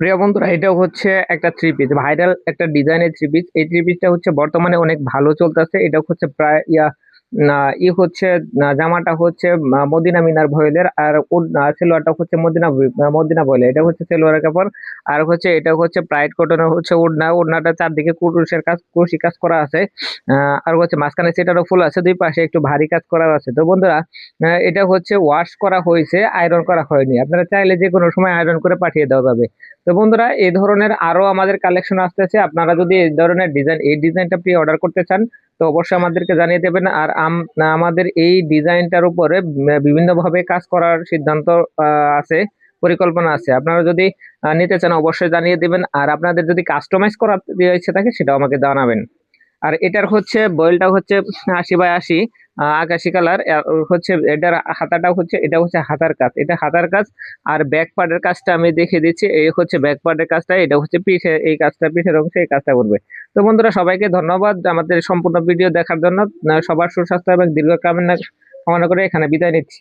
প্রিয় বন্ধুরা, এটাও হচ্ছে একটা থ্রি পিস ভাইরাল একটা ডিজাইনের থ্রি পিস এই থ্রি পিসটা হচ্ছে বর্তমানে অনেক ভালো চলতেছে। এটা হচ্ছে প্রায়, ইয়া ই হচ্ছে জামাটা হচ্ছে মদিনা মিনার ভয়েলের, আর সেলোয়ারটা হচ্ছে মদিনা মদিনা ভয়েলের। এটা হচ্ছে সেলোয়ারের কাপড়, আর হচ্ছে, এটা হচ্ছে প্রাইড কটনের হচ্ছে ওড়না ওড়নাটা চারদিকে কুরুশের কাজ, কুরুশি কাজ করা আছে আর হচ্ছে মাঝখানে সেটারও ফুল আছে, দুই পাশে একটু ভারী কাজ করা আছে। তো বন্ধুরা এটা হচ্ছে ওয়াশ করা হয়েছে আয়রন করা হয়নি। আপনারা চাইলে যে কোনো সময় আয়রন করে পাঠিয়ে দেওয়া যাবে। তো বন্ধুরা এই ধরনের আরও আমাদের কালেকশন আসতেছে। আপনারা যদি এই ধরনের ডিজাইন এই ডিজাইনটা প্রি অর্ডার করতে চান তো অবশ্যই আমাদেরকে জানিয়ে দেবেন। আর আম- আমাদের এই ডিজাইনটার উপরে বিভিন্নভাবে কাজ করার সিদ্ধান্ত আছে, পরিকল্পনা আছে। আপনারা যদি নিতে চান, অবশ্যই জানিয়ে দেবেন। আর আপনাদের যদি কাস্টমাইজ করার ইচ্ছে থাকে, সেটাও আমাকে জানাবেন। আর এটার হচ্ছে বয়েলটা হচ্ছে আশি বাই আশি আকাশি কালার। হচ্ছে এটার হাতাটা হচ্ছে, এটা হচ্ছে হাতার কাজ। এটা হাতার কাজ। আর ব্যাক পার্টের কাজটা আমি দেখিয়ে দিচ্ছি। এই হচ্ছে ব্যাক পার্টের কাজটা, এটা হচ্ছে পিঠে, এই কাজটা পিঠের অংশে এই কাজটা করবে। তো বন্ধুরা, সবাইকে ধন্যবাদ আমাদের সম্পূর্ণ ভিডিও দেখার জন্য। সবার সুস্বাস্থ্য এবং দীর্ঘ কামনা কামনা করে এখানে বিদায় নিচ্ছি।